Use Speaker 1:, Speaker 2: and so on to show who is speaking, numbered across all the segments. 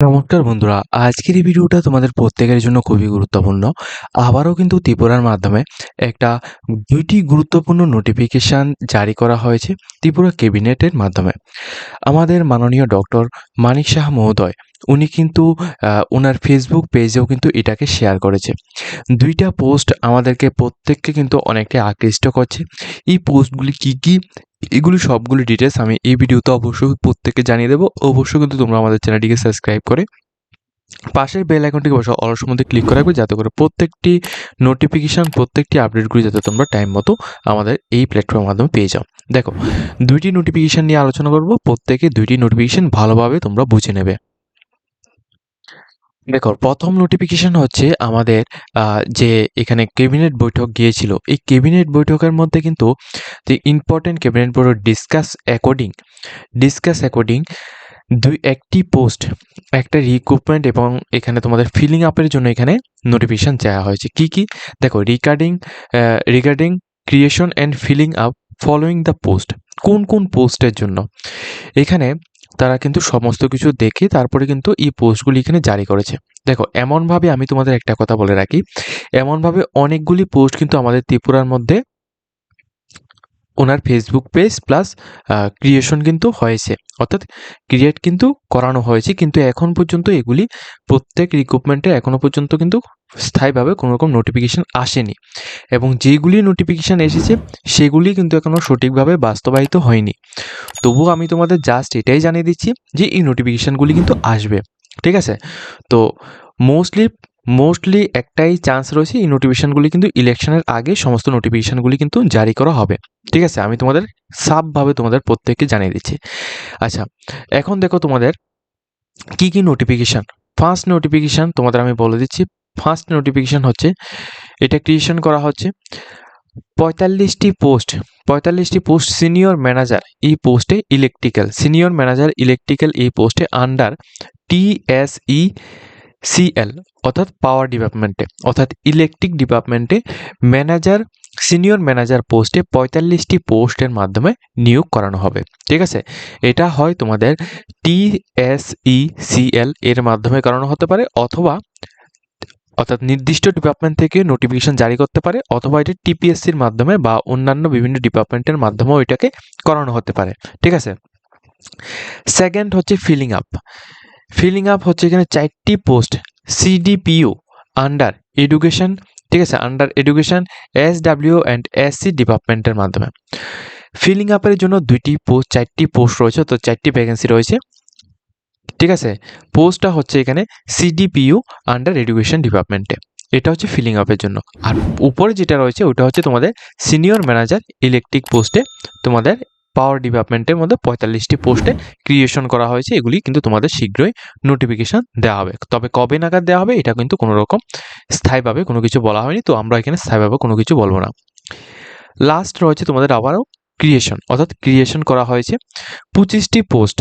Speaker 1: নমস্কার বন্ধুরা, আজকের এই ভিডিওটা তোমাদের প্রত্যেকের জন্য খুবই গুরুত্বপূর্ণ। আবারও কিন্তু ত্রিপুরার মাধ্যমে একটা দুইটি গুরুত্বপূর্ণ নোটিফিকেশান জারি করা হয়েছে ত্রিপুরা ক্যাবিনেটের মাধ্যমে। আমাদের মাননীয় ডক্টর মানিক শাহ মহোদয় উনি কিন্তু ওনার ফেসবুক পেজেও কিন্তু এটাকে শেয়ার করেছে। দুইটা পোস্ট আমাদেরকে প্রত্যেককে কিন্তু অনেকটাই আকৃষ্ট করছে। এই পোস্টগুলি কি কি? এগুলি সবগুলি ডিটেলস আমি এই ভিডিওতে অবশ্যই প্রত্যেককে জানিয়ে দেবো। অবশ্যই কিন্তু তোমরা আমাদের চ্যানেলটিকে সাবস্ক্রাইব করে পাশের বেল আইকনটিকে বসে অলস মধ্যে ক্লিক করে রাখবে যাতে করে প্রত্যেকটি নোটিফিকেশান প্রত্যেকটি আপডেটগুলি যাতে তোমরা টাইম মতো আমাদের এই প্ল্যাটফর্মের মাধ্যমে পেয়ে যাও। দেখো, দুইটি নোটিফিকেশান নিয়ে আলোচনা করব। প্রত্যেকে দুইটি নোটিফিকেশান ভালোভাবে তোমরা বুঝে নেবে। দেখো, প্রথম নোটিফিকেশন হচ্ছে আমাদের যে এখানে ক্যাবিনেট বৈঠক গিয়েছিল। এই ক্যাবিনেট বৈঠকের মধ্যে কিন্তু যে ইম্পর্টেন্ট ক্যাবিনেট বৈঠক ডিসকাস অ্যাকর্ডিং ডিসকাস অ্যাকর্ডিং দুই, একটি পোস্ট একটা রিক্রুটমেন্ট এবং এখানে তোমাদের ফিলিং আপের জন্য এখানে নোটিফিকেশন চাওয়া হয়েছে। কি কি? দেখো regarding regarding creation and filling up following the post কোন কোন পোস্টের জন্য? এখানে তারা কিন্তু সমস্ত কিছু দেখে তারপরে কিন্তু এই পোস্টগুলি এখানে জারি করেছে। দেখো, এমনভাবে আমি তোমাদের একটা কথা বলে রাখি। এমনভাবে অনেকগুলি পোস্ট কিন্তু আমাদের ত্রিপুরার মধ্যে ওনার ফেসবুক পেজ প্লাস ক্রিয়েশন কিন্তু হয়েছে। অর্থাৎ ক্রিয়েট কিন্তু করানো হয়েছে, কিন্তু এখন পর্যন্ত এগুলি প্রত্যেক রিক্রুটমেন্টে এখনও পর্যন্ত কিন্তু স্থায়ীভাবে কোনো রকম নোটিফিকেশান আসেনি। এবং যেগুলি নোটিফিকেশান এসেছে, সেগুলি কিন্তু এখনও সঠিকভাবে বাস্তবায়িত হয়নি। তবুও আমি তোমাদের জাস্ট এটাই জানিয়ে দিচ্ছি যে এই নোটিফিকেশানগুলি কিন্তু আসবে। ঠিক আছে? তো মোস্টলি মোস্টলি একটাই চান্স রয়েছে এই নোটিফিকেশানগুলি কিন্তু ইলেকশনের আগে সমস্ত নোটিফিকেশানগুলি কিন্তু জারি করা হবে। ঠিক আছে? আমি তোমাদের সাফভাবে তোমাদের প্রত্যেককে জানিয়ে দিচ্ছি। আচ্ছা এখন দেখো তোমাদের কি কি নোটিফিকেশান? ফার্স্ট নোটিফিকেশান তোমাদের আমি বলে দিচ্ছি। ফার্স্ট নোটিফিকেশান হচ্ছে, এটা ক্রিয়েশন করা হচ্ছে পঁয়তাল্লিশটি পোস্ট পঁয়তাল্লিশটি পোস্ট সিনিয়র ম্যানেজার এই পোস্টে ইলেকট্রিক্যাল সিনিয়র ম্যানেজার ইলেকট্রিক্যাল এই পোস্টে আন্ডার টিএসই সিএল অর্থাৎ পাওয়ার ডিপার্টমেন্টে অর্থাৎ ইলেকট্রিক ডিপার্টমেন্টে ম্যানেজার সিনিয়র ম্যানেজার পোস্টে পঁয়তাল্লিশটি পোস্টের মাধ্যমে নিয়োগ করানো হবে। ঠিক আছে? এটা হয় তোমাদের টিএসইসিএল এর মাধ্যমে করানো হতে পারে, অথবা অর্থাৎ নির্দিষ্ট ডিপার্টমেন্ট থেকে নোটিফিকেশন জারি করতে পারে, অথবা এটি টিপিএসসির মাধ্যমে বা অন্যান্য বিভিন্ন ডিপার্টমেন্টের মাধ্যমেও এটাকে করানো হতে পারে। ঠিক আছে? সেকেন্ড হচ্ছে ফিলিং আপ ফিলিং আপ হচ্ছে এখানে চারটি পোস্ট সিডিপিও আন্ডার এডুকেশন ঠিক আছে? Under education S W and S C ডিপার্টমেন্টের মাধ্যমে। ফিলিং আপের জন্য দুইটি পোস্ট চারটি পোস্ট রয়েছে, তো চারটি ভ্যাকেন্সি রয়েছে। ঠিক আছে? পোস্টটা হচ্ছে এখানে সিডিপিইউ আন্ডার এডুকেশন ডিপার্টমেন্টে এটা হচ্ছে ফিলিং আপের জন্য। আর উপরে যেটা রয়েছে, ওটা হচ্ছে তোমাদের সিনিয়র ম্যানেজার ইলেকট্রিক পোস্টে তোমাদের পাওয়ার ডিপার্টমেন্টের মধ্যে পঁয়তাল্লিশটি পোস্টে ক্রিয়েশন করা হয়েছে। এগুলি কিন্তু তোমাদের শীঘ্রই নোটিফিকেশান দেওয়া হবে। তবে কবে নাগাদ দেওয়া হবে, এটা কিন্তু কোনো রকম স্থায়ীভাবে কোনো কিছু বলা হয়নি। তো আমরা এখানে স্থায়ীভাবে কোনো কিছু বলব না। লাস্ট রয়েছে তোমাদের আবারও ক্রিয়েশন অর্থাৎ ক্রিয়েশন করা হয়েছে পঁচিশটি পোস্ট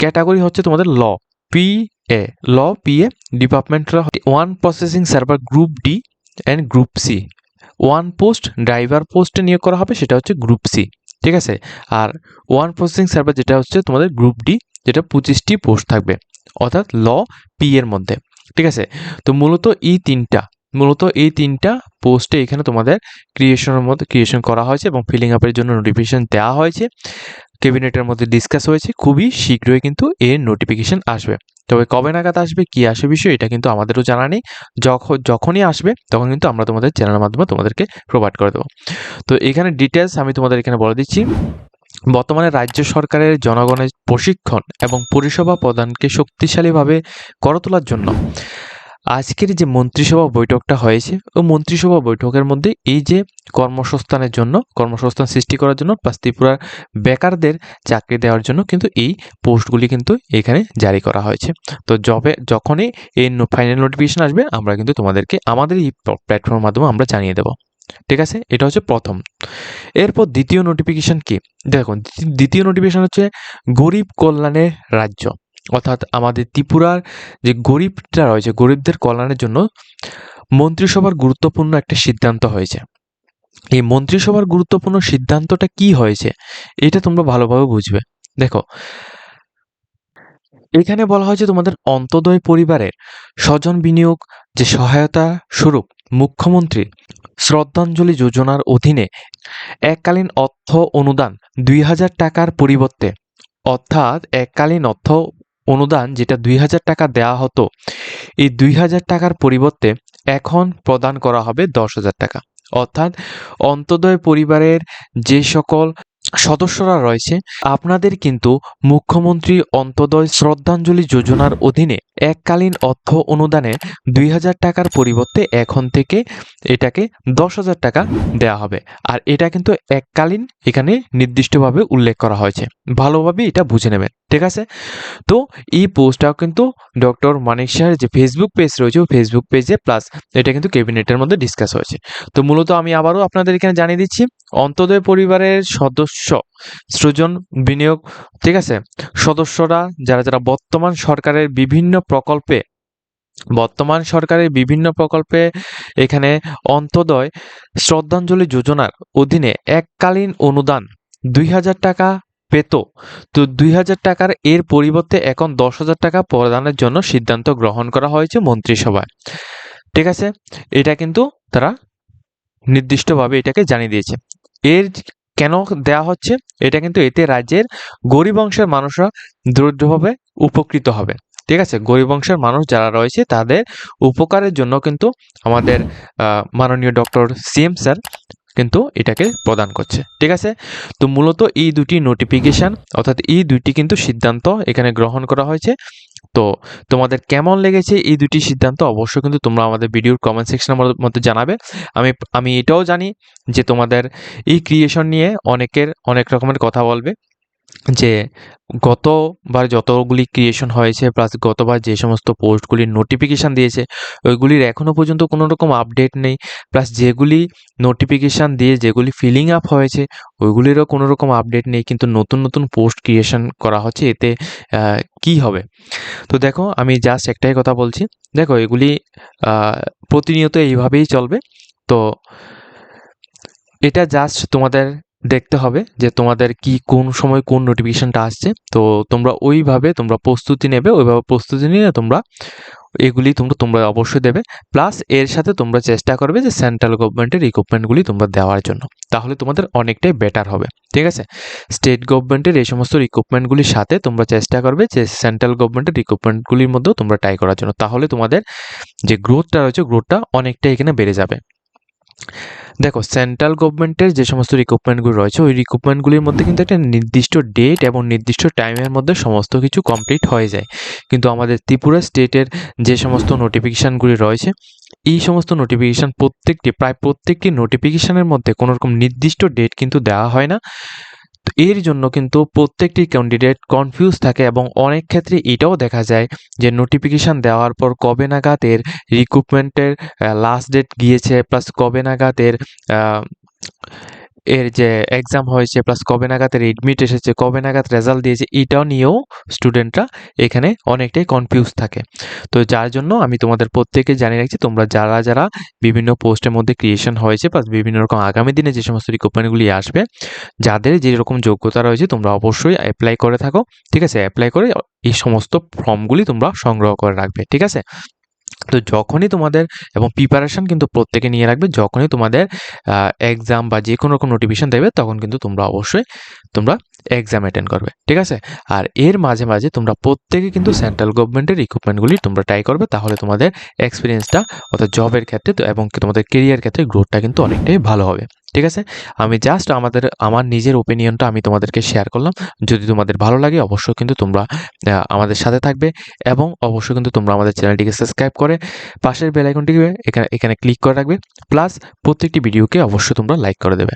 Speaker 1: ক্যাটাগরি হচ্ছে তোমাদের L P A L P A ডিপার্টমেন্টরা one processing server group D and group C one post driver পোস্টে নিয়োগ করা হবে, সেটা হচ্ছে গ্রুপ সি ঠিক আছে? আর ওয়ান প্রসেসিং সার্ভার যেটা হচ্ছে তোমাদের গ্রুপ ডি যেটা পঁচিশটি পোস্ট থাকবে, অর্থাৎ ল পি এর মধ্যে, ঠিক আছে? তো মূলত এই তিনটা, মূলত এই তিনটা পোস্টে এখানে তোমাদের ক্রিয়েশনের মধ্যে ক্রিয়েশন করা হয়েছে এবং ফিলিং আপের জন্য নোটিফিকেশন দেওয়া হয়েছে। ক্যাবিনেটের মধ্যে ডিসকাস হয়েছে, খুবই শীঘ্রই কিন্তু এর নোটিফিকেশন আসবে। তবে কবে নাগাদ আসবে, কি আসে বিষয়, এটা কিন্তু আমাদেরও জানা নেই। যখন যখনই আসবে, তখন কিন্তু আমরা তোমাদের চ্যানেলের মাধ্যমে তোমাদেরকে প্রোভাইড করে দেবো। তো এখানে ডিটেলস আমি তোমাদের এখানে বলে দিচ্ছি। বর্তমানে রাজ্য সরকারের জনগণের প্রশিক্ষণ এবং পরিষেবা প্রদানকে শক্তিশালীভাবে করে তোলার জন্য আজকের যে মন্ত্রিসভা বৈঠকটা হয়েছে, ওই মন্ত্রিসভা বৈঠকের মধ্যে এই যে কর্মসংস্থানের জন্য, কর্মসংস্থান সৃষ্টি করার জন্য প্লাস ত্রিপুরার বেকারদের চাকরি দেওয়ার জন্য কিন্তু এই পোস্টগুলি কিন্তু এখানে জারি করা হয়েছে। তো জবে যখনই এই ফাইনাল নোটিফিকেশন আসবে, আমরা কিন্তু তোমাদেরকে আমাদের এই প্ল্যাটফর্মের মাধ্যমে আমরা জানিয়ে দেবো। ঠিক আছে? এটা হচ্ছে প্রথম। এরপর দ্বিতীয় নোটিফিকেশন কি? দেখুন দ্বিতীয় নোটিফিকেশন হচ্ছে গরিব কল্যাণের রাজ্য। অর্থাৎ আমাদের ত্রিপুরার যে গরিবরা রয়েছে, গরিবদের কল্যাণের জন্য মন্ত্রিসভার গুরুত্বপূর্ণ একটা সিদ্ধান্ত হয়েছে। এই মন্ত্রিসভার গুরুত্বপূর্ণ সিদ্ধান্তটা কি হয়েছে, এটা তোমরা ভালোভাবে বুঝবে। দেখো, এখানে বলা হয়েছে তোমাদের অন্তদয় পরিবারের স্বজন বিনিয়োগ যে সহায়তা স্বরূপ মুখ্যমন্ত্রী শ্রদ্ধাঞ্জলি যোজনার অধীনে এককালীন অর্থ অনুদান দুই হাজার টাকার পরিবর্তে, অর্থাৎ এককালীন অর্থ অনুদান যেটা দুই হাজার টাকা দেওয়া হতো, এই দুই হাজার টাকার পরিবর্তে এখন প্রদান করা হবে দশ হাজার টাকা। অর্থাৎ অন্তদয় পরিবারের যে সকল সদস্যরা রয়েছে, আপনাদের কিন্তু মুখ্যমন্ত্রী অন্তদয় শ্রদ্ধাঞ্জলি যোজনার অধীনে এককালীন অর্থ অনুদানে দুই হাজার টাকার পরিবর্তে এখন থেকে এটাকে দশ হাজার টাকা দেওয়া হবে। আর এটা কিন্তু এককালীন এখানে নির্দিষ্টভাবে উল্লেখ করা হয়েছে। ভালোভাবে এটা বুঝে নেবেন, ঠিক আছে? তো এই পোস্টটাও কিন্তু ডক্টর মানিক শাহের যে ফেসবুক পেজ রয়েছে ফেসবুক পেজে প্লাস এটা কিন্তু ক্যাবিনেটের মধ্যে ডিসকাস হয়েছে। তো মূলত আমি আবারও আপনাদের এখানে জানিয়ে দিচ্ছি, অন্তদয় পরিবারের সদস্য সৃজন বিনিয়োগ, ঠিক আছে? সদস্যরা, যারা যারা বর্তমান সরকারের বিভিন্ন প্রকল্পে, বর্তমান সরকারের বিভিন্ন প্রকল্পে এখানে অন্তদয় শ্রদ্ধাঞ্জলি যোজনার অধীনে এককালীন অনুদান দুই হাজার টাকা পেত। তো দুই হাজার টাকার এর পরিবর্তে এখন দশ হাজার টাকা প্রদানের জন্য সিদ্ধান্ত গ্রহণ করা হয়েছে মন্ত্রিসভায়। ঠিক আছে? এটা কিন্তু তারা নির্দিষ্টভাবে এটাকে জানিয়ে দিয়েছে। এর কেন দেয়া হচ্ছে? এটা কিন্তু এতে রাজ্যের গরিব অংশের মানুষরা দরিদ্রভাবে উপকৃত হবে। ঠিক আছে? গরিব অংশের মানুষ যারা রয়েছে তাদের উপকারের জন্য কিন্তু আমাদের মাননীয় ডক্টর সিএম স্যার কিন্তু এটাকে প্রদান করছে। ঠিক আছে? তো মূলত এই দুটি নোটিফিকেশন অর্থাৎ এই দুটি কিন্তু সিদ্ধান্ত এখানে গ্রহণ করা হয়েছে। তো তোমাদের কেমন লেগেছে এই দুটি সিদ্ধান্ত অবশ্যই কিন্তু তোমরা আমাদের ভিডিওর কমেন্ট সেকশনের মধ্যে জানাবে। আমি আমি এটাও জানি যে তোমাদের এই ক্রিয়েশন নিয়ে অনেকের অনেক রকমের কথা বলবে। যে গতবার যতগুলি ক্রিয়েশন হয়েছে প্লাস গতবার যে সমস্ত পোস্টগুলির নোটিফিকেশান দিয়েছে, ওইগুলির এখনও পর্যন্ত কোনো রকম আপডেট নেই। প্লাস যেগুলি নোটিফিকেশান দিয়ে যেগুলি ফিলিং আপ হয়েছে, ওইগুলিরও কোনো রকম আপডেট নেই। কিন্তু নতুন নতুন পোস্ট ক্রিয়েশন করা হচ্ছে, এতে কি হবে? তো দেখো, আমি জাস্ট একটাই কথা বলছি। দেখো, এগুলি প্রতিনিয়ত এইভাবেই চলবে। তো এটা জাস্ট তোমাদের দেখতে হবে যে তোমাদের কি কোন সময় কোন নোটিফিকেশনটা আসছে। তো তোমরা ওইভাবে তোমরা প্রস্তুতি নেবে, ওইভাবে প্রস্তুতি নিয়ে তোমরা এগুলি তোমরা তোমরা অবশ্যই দেবে। প্লাস এর সাথে তোমরা চেষ্টা করবে যে সেন্ট্রাল গভর্নমেন্টের রিক্রুটমেন্টগুলি তোমরা দেওয়ার জন্য। তাহলে তোমাদের অনেকটাই বেটার হবে। ঠিক আছে? স্টেট গভর্নমেন্টের এই সমস্ত রিক্রুটমেন্টগুলির সাথে তোমরা চেষ্টা করবে যে সেন্ট্রাল গভর্নমেন্টের রিক্রুটমেন্টগুলির মধ্যেও তোমরা ট্রাই করার জন্য। তাহলে তোমাদের যে গ্রোথটা রয়েছে গ্রোথটা অনেকটাই এখানে বেড়ে যাবে। দেখো সেন্ট্রাল গভর্নমেন্টের যে সমস্ত রিক্রুটমেন্টগুলো রয়েছে, ওই রিক্রুটমেন্টগুলির মধ্যে কিন্তু একটা নির্দিষ্ট ডেট এবং নির্দিষ্ট টাইমের মধ্যে সমস্ত কিছু কমপ্লিট হয়ে যায়। কিন্তু আমাদের ত্রিপুরা স্টেটের যে সমস্ত নোটিফিকেশানগুলি রয়েছে, এই সমস্ত নোটিফিকেশান প্রত্যেকটি, প্রায় প্রত্যেকটি নোটিফিকেশানের মধ্যে কোনো রকম নির্দিষ্ট ডেট কিন্তু দেওয়া হয় না। এর জন্য কিন্তু প্রত্যেকটি ক্যান্ডিডেট কনফিউজ থাকে এবং অনেক ক্ষেত্রে এটাও দেখা যায় যে নোটিফিকেশান দেওয়ার পর কবে নাগাদ এর রিক্রুটমেন্টের লাস্ট ডেট গিয়েছে প্লাস কবে নাগাদ এর এর যে এক্সাম হয়েছে প্লাস কবে নাগাদ এডমিট এসেছে, কবে নাগাদ রেজাল্ট দিয়েছে, এটাও নিয়েও স্টুডেন্টরা এখানে অনেকটাই কনফিউজ থাকে। তো যার জন্য আমি তোমাদের প্রত্যেকে জানিয়ে রাখছি, তোমরা যারা যারা বিভিন্ন পোস্টের মধ্যে ক্রিয়েশন হয়েছে প্লাস বিভিন্ন রকম আগামী দিনে যে সমস্ত রিক্রুটমেন্টগুলি আসবে, যাদের যে রকম যোগ্যতা রয়েছে তোমরা অবশ্যই অ্যাপ্লাই করে থাকো, ঠিক আছে? অ্যাপ্লাই করে এই সমস্ত ফর্মগুলি তোমরা সংগ্রহ করে রাখবে, ঠিক আছে? তো যখনই তোমাদের এবং প্রিপারেশান কিন্তু প্রত্যেকে নিয়ে রাখবে, যখনই তোমাদের এক্সাম বা যে কোনো রকম নোটিফিকেশান দেবে, তখন কিন্তু তোমরা অবশ্যই তোমরা এক্সাম অ্যাটেন্ড করবে, ঠিক আছে? আর এর মাঝে মাঝে তোমরা প্রত্যেকে কিন্তু সেন্ট্রাল গভর্নমেন্টের রিক্রুটমেন্টগুলি তোমরা ট্রাই করবে, তাহলে তোমাদের এক্সপিরিয়েন্সটা অর্থাৎ জবের ক্ষেত্রে এবং তোমাদের কেরিয়ার ক্ষেত্রে গ্রোথটা কিন্তু অনেকটাই ভালো হবে। ঠিক আছে? আমি জাস্ট আমাদের, আমার নিজের ওপিনিয়নটা আমি তোমাদেরকে শেয়ার করলাম। যদি তোমাদের ভালো লাগে, অবশ্যই কিন্তু তোমরা আমাদের সাথে থাকবে এবং অবশ্যই কিন্তু তোমরা আমাদের চ্যানেলটিকে সাবস্ক্রাইব করে পাশের বেল আইকনটিকে এখানে এখানে ক্লিক করে রাখবে। প্লাস প্রত্যেকটি ভিডিওকে অবশ্যই তোমরা লাইক করে দেবে।